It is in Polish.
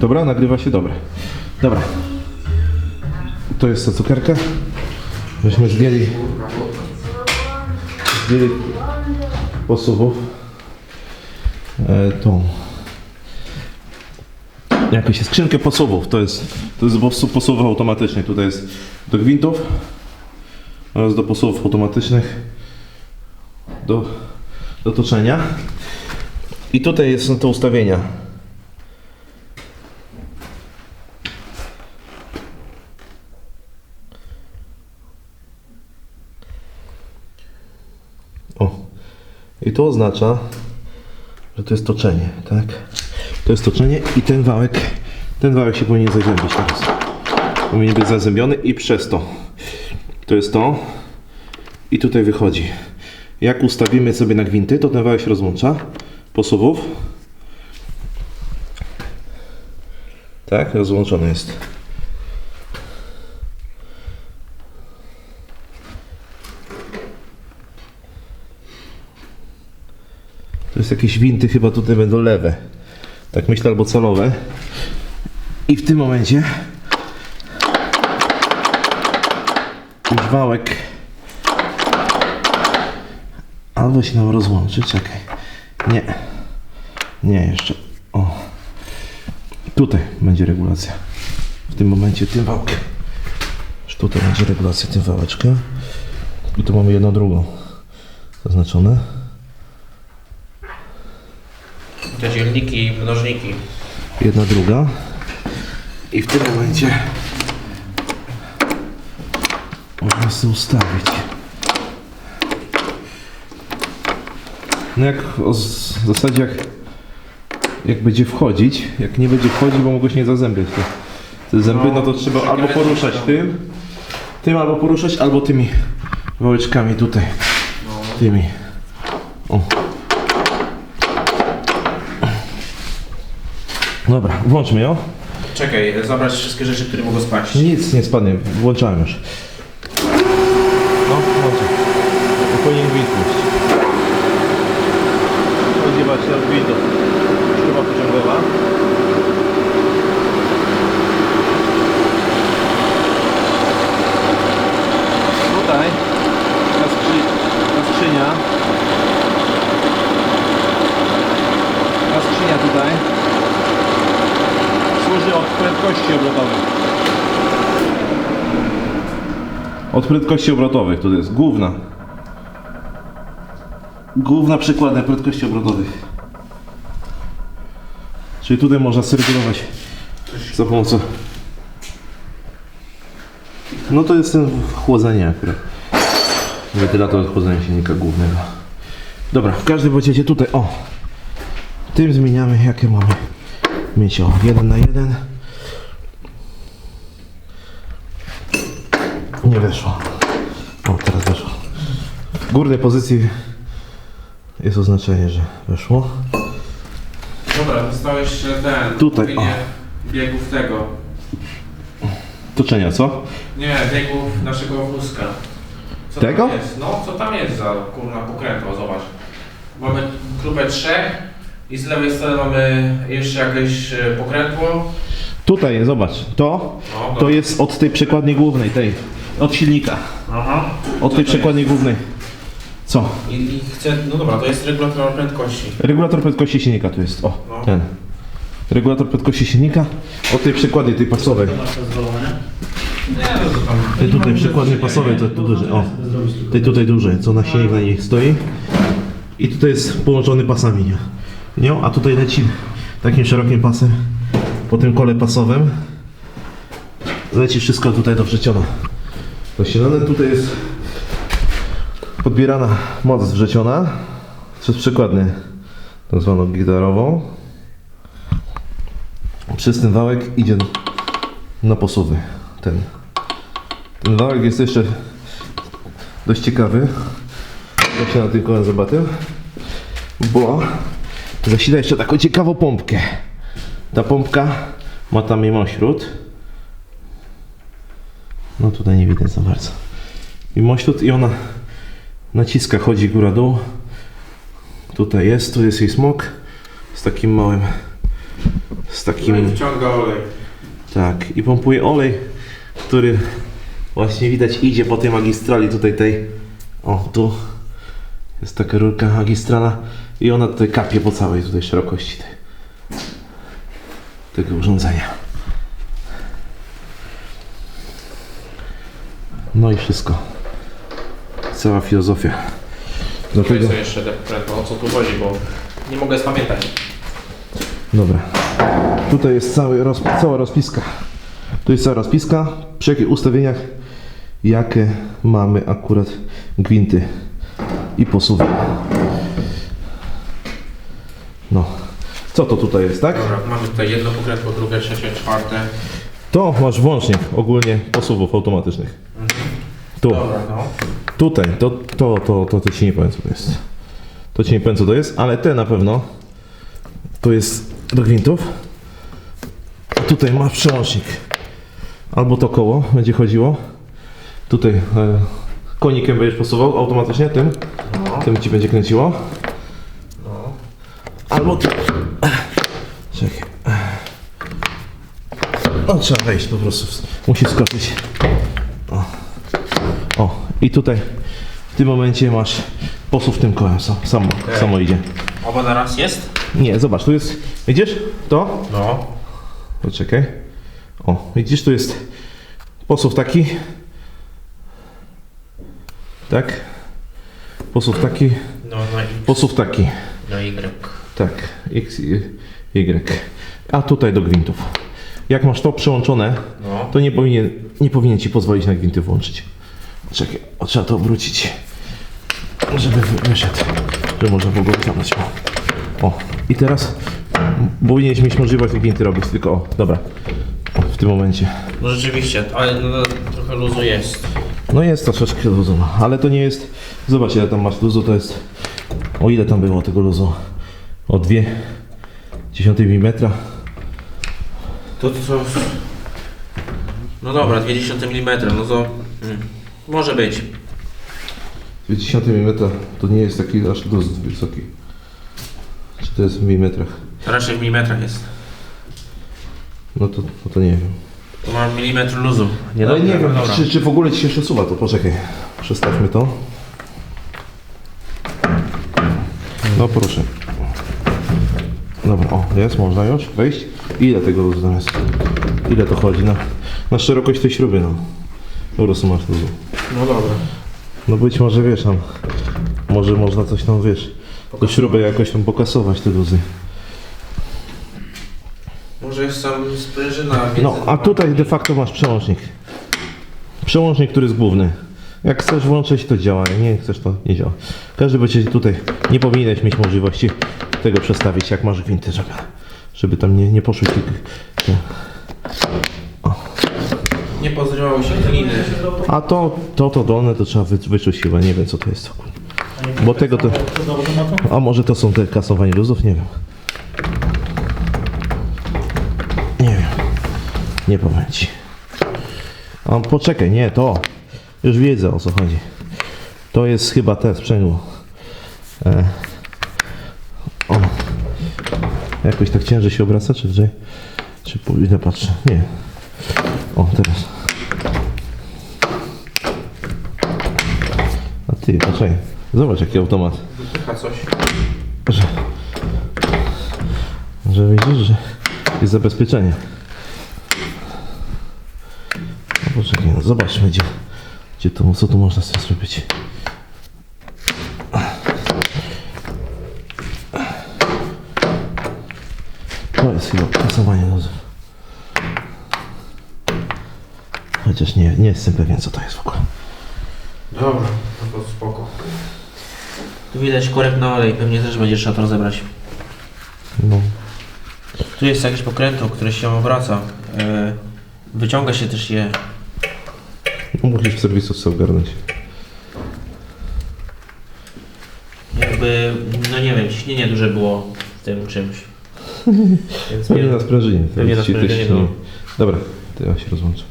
Dobra, nagrywa się, dobra. Dobra. To jest ta cukierka. Myśmy zdjęli zdjęli posuwów. E, tą jakąś skrzynkę posuwów. To jest, to jest do posu- posuwów automatycznych. Tutaj jest do gwintów oraz do posuwów automatycznych do, do toczenia. I tutaj są te ustawienia. O. I to oznacza, że to jest toczenie, tak? To jest toczenie i ten wałek, ten wałek się powinien zazębić teraz. Powinien być zazębiony i przez to. To jest to. I tutaj wychodzi. Jak ustawimy sobie na gwinty, to ten wałek się rozłącza. Posuwów. Tak, rozłączony jest. To jest jakieś winty chyba tutaj będą lewe. Tak myślę, albo celowe. I w tym momencie już wałek albo się nam rozłączy, czekaj. Nie. Nie jeszcze. O. Tutaj będzie regulacja. W tym momencie tym wałkiem. Już tutaj będzie regulacja tym wałeczkiem. I tu mamy jedną drugą zaznaczone. Te dzielniki i mnożniki. jedna druga. I w tym momencie można sobie ustawić. No jak o w zasadzie jak jak będzie wchodzić jak nie będzie wchodzić, bo mogło się nie zazębiać te, te zęby, no. to trzeba albo poruszać tym tym albo poruszać, albo tymi wałeczkami tutaj tymi. O Dobra, włączmy ją. Czekaj, zabrać wszystkie rzeczy, które mogą spaść. Nic nie spadnie, włączałem już. No, włączę. To powinien gwint puścić. Spodziewać się od gwintów. Śruba pociągowa. Tutaj ta, skrzy, ta skrzynia. Ta skrzynia tutaj służy od prędkości obrotowych. Od prędkości obrotowych, to jest główna. Główna przykładnia prędkości obrotowych. Czyli tutaj można syrygulować za pomocą. No to jest ten chłodzenie akurat. Wentylator chłodzenia silnika głównego. Dobra, w każdym razie tutaj, o. Tym zmieniamy jakie mamy mieć o 1 na 1 nie weszło o teraz weszło w górnej pozycji jest oznaczenie, że weszło Dobra, dostałeś ten. Tutaj, opinię biegów tego. toczenia co? Nie, biegów naszego wózka. Co Tego? Tam jest? No, co tam jest za kurna pokrętło, zobacz. Mamy grupę trzech i z lewej strony mamy jeszcze jakieś e, pokrętło. tutaj jest, zobacz to No, to dobra. jest od tej przekładni głównej tej od silnika Aha. od tej przekładni głównej co? I, I chcę, no dobra, to jest regulator prędkości. regulator prędkości silnika tu jest o No. ten regulator prędkości silnika od tej przekładni tej pasowej Nie, no to tam. Tej tutaj przekładnie pasowej to tu duży. O, tej tutaj duży, co na silnik na niej stoi. I tutaj jest połączony pasami nie? Nią, a tutaj leci takim szerokim pasem po tym kole pasowym. Leci wszystko tutaj do wrzeciona. Zasilane tutaj jest podbierana moc wrzeciona przez przykładnię tak zwaną gitarową. Przez ten wałek idzie na posuwy ten. Ten wałek jest jeszcze dość ciekawy. Jak się na tym kołem zobaczył. Bo zasila jeszcze taką ciekawą pompkę. Ta pompka ma tam mimośród. No tutaj nie widać za bardzo. Mimośród i ona naciska, chodzi góra-dół. Tutaj jest, tu jest jej smok z takim małym z No i takim, wciąga olej. tak, i pompuje olej, który właśnie widać idzie po tej magistrali tutaj tej, o tu jest taka rurka magistrala i ona tutaj kapie po całej tutaj szerokości tej, tego urządzenia. No i wszystko. Cała filozofia. Dlatego... Co jeszcze tak prędko, o co tu chodzi, bo nie mogę spamiętać. Dobra. Tutaj jest cały roz, cała rozpiska. Tu jest cała rozpiska, przy jakich ustawieniach, jakie mamy akurat gwinty i posuwy. No. Co to tutaj jest, tak? Dobra, mamy tutaj jedno pokrętło, drugie, trzecie, czwarte. To masz włącznik ogólnie posuwów automatycznych. Tu. Dobra, no. Tutaj, to, to, to, to, to ci nie powiem co to jest. To ci nie powiem co to jest, ale te na pewno. To jest do gwintów. A tutaj masz przełącznik. Albo to koło będzie chodziło. Tutaj e, konikiem będziesz posuwał automatycznie tym. No. Tym ci będzie kręciło. No. Albo tu. Czekaj. No trzeba wejść po prostu. Musi skoczyć. O. o. I tutaj w tym momencie masz posuw tym kołem. Sam, samo, samo idzie. Oba na raz jest? Nie, zobacz, tu jest. Widzisz? To? No. Poczekaj. O, widzisz, tu jest posuw taki. Tak. Posuw taki. No, na X, Posuw taki. na Y. Tak, X, Y. A tutaj do gwintów. Jak masz to przełączone, No. to nie powinien, nie powinien ci pozwolić na gwinty włączyć. Czekaj, o, trzeba to obrócić, żeby wy- wyszedł, żeby można było go wyciągnąć. O. o, i teraz powinieneś mieć możliwość te gwinty robić, tylko o, dobra, w tym momencie. No rzeczywiście, ale no, trochę luzu jest. No jest troszeczkę luzu, no, ale to nie jest, zobacz ile tam masz luzu, to jest, o ile tam było tego luzu? O 2 dziesiątej milimetra. To co? No dobra, 20 mm, no to mm, może być. 20 mm to nie jest taki aż luz wysoki. Czy to jest w milimetrach? To raczej w milimetrach jest. No to, no to nie wiem. To mam milimetr luzu. Nie, no, nie wiem, dobra. czy, czy w ogóle ci się przesuwa to. Poczekaj, przestawmy to. No proszę. Dobra, o, jest, można już wejść. Ile tego luzu jest? Ile to chodzi? Na, na szerokość tej śruby, no. Po prostu masz luzu. No dobra. No być może wiesz tam, może można coś tam wiesz, do śruby jakoś tam pokasować te luzy. Może jest sam sprężyna. No, a tutaj de facto masz przełącznik. Przełącznik, który jest główny. Jak chcesz włączyć, to działa, jak nie chcesz, to nie działa. Każdy będzie tutaj, nie powinieneś mieć możliwości tego przestawić, jak masz gwinty, żeby, żeby tam nie, nie poszły ci te. Nie pozrywały się gliny. A to, to, to dolne, to trzeba wy, wyczuć chyba, nie wiem co to jest. Bo tego to, a może to są te kasowanie luzów, nie wiem. Nie wiem, nie powiem ci. A poczekaj, nie, to, już wiedzę o co chodzi. To jest chyba te sprzęgło. E, jakoś tak ciężej się obraca, czy że, czy pójdę patrzę, nie. O, teraz. A ty, poczekaj. Zobacz jaki automat. Wypycha coś. Że, że widzisz, że jest zabezpieczenie. No poczekaj, no zobaczmy gdzie, gdzie to, co tu można tym zrobić. To jest chyba kasowanie luzów. Chociaż nie, nie jestem pewien co to jest w ogóle. Dobra, no to spoko. Tu widać korek na olej, pewnie też będzie trzeba to rozebrać. No. Tu jest jakieś pokrętło, które się obraca. E, wyciąga się też je. no musisz w serwisu sobie ogarnąć. Jakby, no nie wiem, ciśnienie duże było w tym czymś. Więc Pewnie nie, na sprężynie. Pewnie na sprężynie. Dobra, to ja się rozłączę.